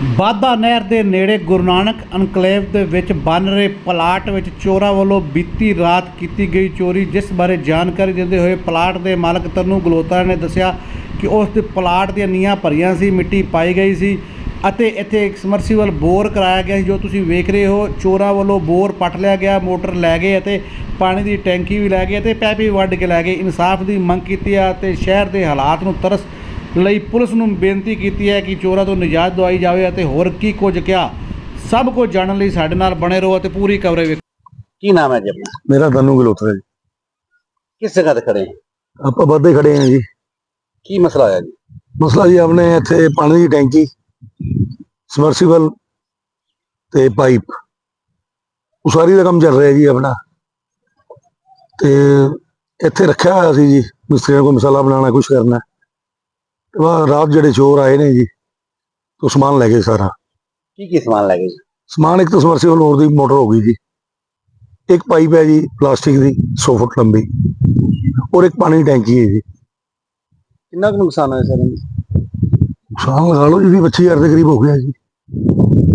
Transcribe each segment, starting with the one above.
ਬਾਦਾ ਨਹਿਰ ਦੇ ਨੇੜੇ ਗੁਰੂ ਨਾਨਕ ਐਨਕਲੇਵ ਦੇ ਵਿੱਚ ਬਣ ਰਹੇ ਪਲਾਟ ਵਿੱਚ ਚੋਰਾਂ ਵੱਲੋਂ ਬੀਤੀ ਰਾਤ ਕੀਤੀ ਗਈ ਚੋਰੀ, ਜਿਸ ਬਾਰੇ ਜਾਣਕਾਰੀ ਦਿੰਦੇ ਹੋਏ ਪਲਾਟ ਦੇ ਮਾਲਕ ਤਨੂੰ ਗਲੋਤਾ ਨੇ ਦੱਸਿਆ ਕਿ ਉਸ ਦੇ ਪਲਾਟ ਦੀਆਂ ਨੀਆਂ ਭਰੀਆਂ ਸੀ, ਮਿੱਟੀ ਪਾਈ ਗਈ ਸੀ ਅਤੇ ਇੱਥੇ ਇੱਕ ਸਮਰਸੀਬਲ ਬੋਰ ਕਰਾਇਆ ਗਿਆ ਸੀ, ਜੋ ਤੁਸੀਂ ਵੇਖ ਰਹੇ ਹੋ। ਚੋਰਾਂ ਵੱਲੋਂ ਬੋਰ ਪੱਟ ਲਿਆ ਗਿਆ, ਮੋਟਰ ਲੈ ਗਏ ਅਤੇ ਪਾਣੀ ਦੀ ਟੈਂਕੀ ਵੀ ਲੈ ਗਏ ਅਤੇ ਪੈਪ ਵੀ ਵੱਢ ਕੇ ਲੈ ਗਏ। ਇਨਸਾਫ ਦੀ ਮੰਗ ਕੀਤੀ ਹੈ ਅਤੇ ਸ਼ਹਿਰ ਦੇ ਹਾਲਾਤ ਨੂੰ ਤਰਸ ਲਈ ਪੁਲਿਸ ਨੂੰ ਬੇਨਤੀ ਕੀਤੀ ਹੈ ਕਿ ਚੋਰਾਂ ਤੋਂ ਨਿਜਾਤ ਦਵਾਈ ਜਾਵੇ ਅਤੇ ਹੋਰ ਕੀ ਕੁਝ ਕਿਹਾ ਸਭ ਕੁਝ ਜਾਣਨ ਲਈ ਸਾਡੇ ਨਾਲ ਬਣੇ ਰਹੋ ਅਤੇ ਪੂਰੀ ਕਵਰੇਜ ਵੇਖੋ। ਕੀ ਨਾਮ ਹੈ ਜੀ ਆਪਣਾ? ਮੇਰਾ ਤਨੂੰ ਗਲੋਤਰਾ ਜੀ। ਕਿਸ ਜਗ੍ਹਾ ਤੇ ਖੜੇ ਹੈ? ਆਪਾਂ ਵਾਧੇ ਖੜੇ ਹਾਂ ਜੀ। ਕੀ ਮਸਲਾ ਹੋਇਆ ਜੀ? ਮਸਲਾ ਜੀ ਆਪਣੇ ਇੱਥੇ ਪਾਣੀ ਦੀ ਟੈਂਕੀ ਸਮਰਸੀਬਲ ਤੇ ਪਾਈਪ। ਉਸਾਰੀ ਦਾ ਕੰਮ ਚੱਲ ਰਿਹਾ ਜੀ ਆਪਣਾ। ਤੇ ਇੱਥੇ ਰੱਖਿਆ ਹੋਇਆ ਸੀ ਜੀ ਮਿਸਤਰੀਆਂ ਕੋਲ ਮਸਾਲਾ ਬਣਾਉਣਾ ਕੁਝ ਕਰਨਾ। ਰਾਤ ਜਿਹੜੇ ਚੋਰ ਆਏ ਨੇ ਜੀ ਤੋਂ ਸਮਾਨ ਲੈ ਗਏ ਸਾਰਾ। ਕੀ ਕੀ ਸਮਾਨ ਲੈ ਗਏ ਜੀ? ਸਮਾਨ ਇੱਕ ਤਾਂ ਸਮਰਸੀਬਲ ਹੋਰ ਦੀ ਮੋਟਰ ਹੋ ਗਈ ਜੀ। ਇੱਕ ਪਾਈਪ ਹੈ ਜੀ ਪਲਾਸਟਿਕ ਦੀ 100 ਫੁੱਟ ਲੰਬੀ। ਔਰ ਇੱਕ ਪਾਣੀ ਦੀ ਟੈਂਕੀ ਹੈ ਜੀ। ਕਿੰਨਾ ਕੁ ਨੁਕਸਾਨ ਹੋਇਆ ਸਰ ਸਾਲ ਲਗਾ ਲਓ ਜੀ ਵੀਹ 25000 ਦੇ ਕਰੀਬ ਹੋ ਗਿਆ ਜੀ।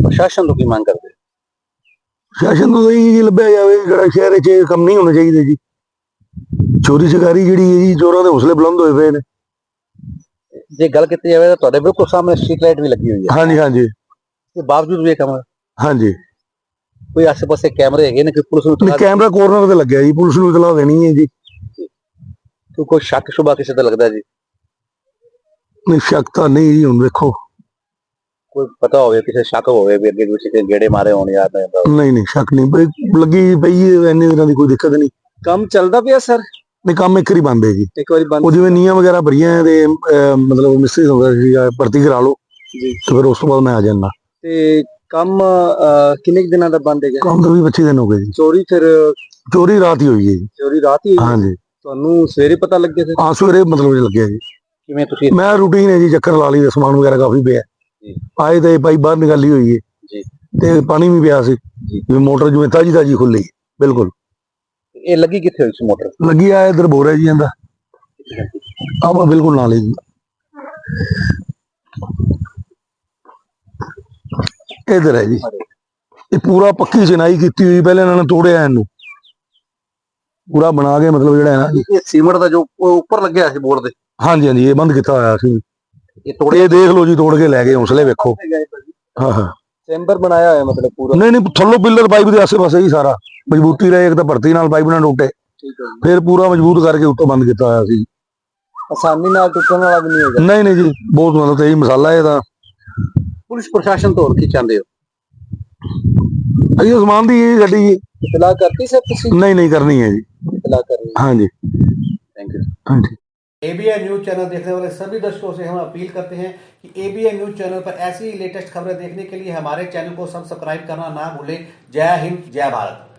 ਪ੍ਰਸ਼ਾਸਨ ਤੋਂ ਕੀ ਮੰਗ ਕਰਦੇ? ਸ਼ਾਸਨ ਨੂੰ ਤਾਂ ਇਹ ਜੀ ਲੱਭਿਆ ਜਾਵੇ ਜਿਹੜਾ ਸ਼ਹਿਰ 'ਚ ਕੰਮ ਨਹੀਂ ਹੋਣੇ ਚਾਹੀਦੇ ਜੀ। ਚੋਰੀ ਚਕਾਰੀ ਜਿਹੜੀ ਹੈ ਜੀ ਚੋਰਾਂ ਦੇ ਹੌਸਲੇ ਬੁਲੰਦ ਹੋਏ ਪਏ ਨੇ। ਜੇ ਗੱਲ ਕੀਤੀ ਜਾਵੇ ਤਾਂ ਤੁਹਾਡੇ ਬਿਲਕੁਲ ਸਾਹਮਣੇ ਸਟਰੀਟ ਲਾਈਟ ਵੀ ਲੱਗੀ ਹੋਈ ਹੈ। ਹਾਂਜੀ ਹਾਂਜੀ। ਤੇ ਬਾਵਜੂਦ ਵੀ ਇਹ ਕੰਮ ਹਾਂਜੀ। ਕੋਈ ਆਸ-ਪਾਸੇ ਕੈਮਰੇ ਹੈਗੇ ਨੇ ਕਿ ਪੁਲਿਸ ਨੂੰ ਨਹੀਂ ਕੈਮਰਾ ਕੋਰਨਰ ਤੇ ਲੱਗਿਆ ਜੀ ਪੁਲਿਸ ਨੂੰ ਇਤਲਾਹ ਦੇਣੀ ਹੈ ਜੀ। ਕੋਈ- ਕੋਈ ਸ਼ੱਕ ਸ਼ੁਬਾ ਕਿਸੇ ਤੇ ਲੱਗਦਾ ਜੀ? ਨਹੀਂ ਸ਼ੱਕ ਤਾਂ ਨਹੀਂ ਜੀ ਹੁਣ ਵੇਖੋ। ਕੋਈ ਪਤਾ ਹੋਵੇ ਕਿਸੇ ਸ਼ੱਕ ਹੋਵੇ ਵੀ ਅੱਗੇ ਕਿਸੇ ਦੇ ਗੇੜੇ ਮਾਰੇ ਹੋਣ ਯਾਦ ਨਹੀਂ ਨਹੀਂ ਨਹੀਂ ਸ਼ੱਕ ਨਹੀਂ। ਬਈ ਲੱਗੀ ਪਈ ਇੰਨੇ ਦਿਨਾਂ ਦੀ ਕੋਈ ਦਿੱਕਤ ਨਹੀਂ। ਕੰਮ ਚੱਲਦਾ ਪਿਆ ਸਰ? ਨਹੀਂ ਕੰਮ ਇੱਕ ਵਾਰੀ ਬੰਦ ਹੈ ਜੀ ਇੱਕ ਵਾਰੀ ਬੰਦ ਉਹ ਜਿਵੇਂ ਨੀਆਂ ਵਗੈਰਾ ਭਰੀਆਂ ਤੇ ਅਹ, ਮਤਲਬ ਮਿਸਤਰੀ ਹੋ ਗਿਆ ਜੀ ਭਰਤੀ ਕਰਾ ਲਓ। ਜੀ। ਤੇ ਫਿਰ ਉਸ ਤੋਂ ਬਾਅਦ ਮੈਂ ਆ ਜਾਣਾ ਤੇ ਕੰਮ ਅਹ, ਕਿੰਨੇ ਕੁ ਦਿਨਾਂ ਦਾ ਬੰਦ ਹੈਗਾ? ਕੰਮ ਤਾਂ ਵੀ 25 ਦਿਨ ਹੋ ਗਏ ਜੀ। ਚੋਰੀ ਫਿਰ ਚੋਰੀ ਰਾਤ ਹੀ ਹੋਈ ਹੈ ਜੀ। ਚੋਰੀ ਰਾਤ ਹੀ ਹੋਈ? ਹਾਂਜੀ। ਤੁਹਾਨੂੰ ਸਵੇਰੇ ਪਤਾ ਲੱਗਿਆ ਫਿਰ? ਆ ਸਵੇਰੇ ਮਤਲਬ ਲੱਗਿਆ ਜੀ। ਕਿਵੇਂ ਤੁਸੀਂ ਮੈਂ ਰੂਟੀਨ ਹੈ ਜੀ ਚੱਕਰ ਲਾ ਲਈ ਤੇ ਸਮਾਨ ਵਗੈਰਾ ਕਾਫੀ ਪਿਆ। ਜੀ। ਆਏ ਤੇ ਭਾਈ ਬਾਹਰ ਨਿਕਾਲੀ ਹੋਈ ਹੈ। ਜੀ। ਤੇ ਪਾਣੀ ਵੀ ਪਿਆ ਸੀ। ਜੀ। ਮੋਟਰ ਜਿਵੇਂ ਤਾਜੀ ਤਾਜੀ ਖੁੱਲੀ ਬਿਲਕੁਲ। ਇਹ ਲੱਗੀ ਕਿੱਥੇ ਹੋਈ ਸੀ ਮੋਟਰ? ਲੱਗੀ ਆ ਇਧਰ ਬੋਰ ਜੀ ਇਹਦਾ। ਆਵਾ ਬਿਲਕੁਲ ਨਾਲ ਹੀ ਇਧਰ ਹੈ ਜੀ। ਇਹ ਪੂਰਾ ਪੱਕੀ ਚਨਾਈ ਕੀਤੀ ਹੋਈ ਪਹਿਲੇ ਇਹਨਾਂ ਨੇ ਤੋੜਿਆ ਇਹਨੂੰ। ਪੂਰਾ ਬਣਾ ਕੇ ਮਤਲਬ ਜਿਹੜਾ ਹੈ ਨਾ। ਇਹ ਸੀਮੈਂਟ ਦਾ ਜੋ ਉੱਪਰ ਲੱਗਿਆ ਸੀ ਬੋਰਡ ਦੇ? ਹਾਂਜੀ ਹਾਂਜੀ ਇਹ ਬੰਦ ਕੀਤਾ ਹੋਇਆ ਸੀ। ਇਹ ਤੋੜੇ ਇਹ ਦੇਖ ਲਓ ਜੀ ਤੋੜ ਕੇ ਲੈ ਗਏ ਹੌਸਲੇ ਵੇਖੋ। ਹਾਂ ਹਾਂ। ਚੈਂਬਰ ਬਣਾਇਆ ਹੋਇਆ ਮਤਲਬ ਪੂਰਾ। ਨਹੀਂ ਨਹੀਂ ਥੱਲੋਂ ਪਿੱਲਰ ਪਾਈਪ ਦੇ ਆਸੇ ਪਾਸੇ ਹੀ ਸਾਰਾ। ਮਜ਼ਬੂਤੀ ਰਹੇ ਇੱਕ ਤਾਂ ਭਰਤੀ ਨਾਲ ਪਾਈਪ ਨਾ ਟੁੱਟੇ ਠੀਕ ਹੈ ਫਿਰ ਪੂਰਾ ਮਜ਼ਬੂਤ ਕਰਕੇ ਉੱਤੋਂ ਬੰਦ ਕੀਤਾ ਹੋਇਆ ਸੀ ਆਸਾਨੀ ਨਾਲ ਟੁੱਟਣ ਵਾਲਾ ਵੀ ਨਹੀਂ ਹੈਗਾ ਨਹੀਂ ਨਹੀਂ ਜੀ ਬਹੁਤ ਮਤਲਬ ਤੇ ਮਸਾਲਾ ਇਹ ਤਾਂ ਪੁਲਿਸ ਪ੍ਰਸ਼ਾਸਨ ਤੋਂ ਹੋਰ ਕੀ ਚਾਹੁੰਦੇ ਹੋ ਇਹ ਸਮਾਨ ਦੀ ਇਹ ਗੱਡੀ ਜੀ ਇਤਲਾਹ ਕਰਤੀ ਸਰ ਤੁਸੀਂ ਨਹੀਂ ਨਹੀਂ ਕਰਨੀ ਹੈ ਜੀ इतला कर रही ਹਾਂਜੀ थैंक यू ਹਾਂਜੀ एबीएन न्यूज चैनल देखने वाले सभी दर्शकों से हम अपील करते हैं कि एबीएन न्यूज चैनल पर ऐसी ही लेटेस्ट खबरें देखने के लिए हमारे चैनल को सब्सक्राइब करना ना भूलें जय हिंद जय भारत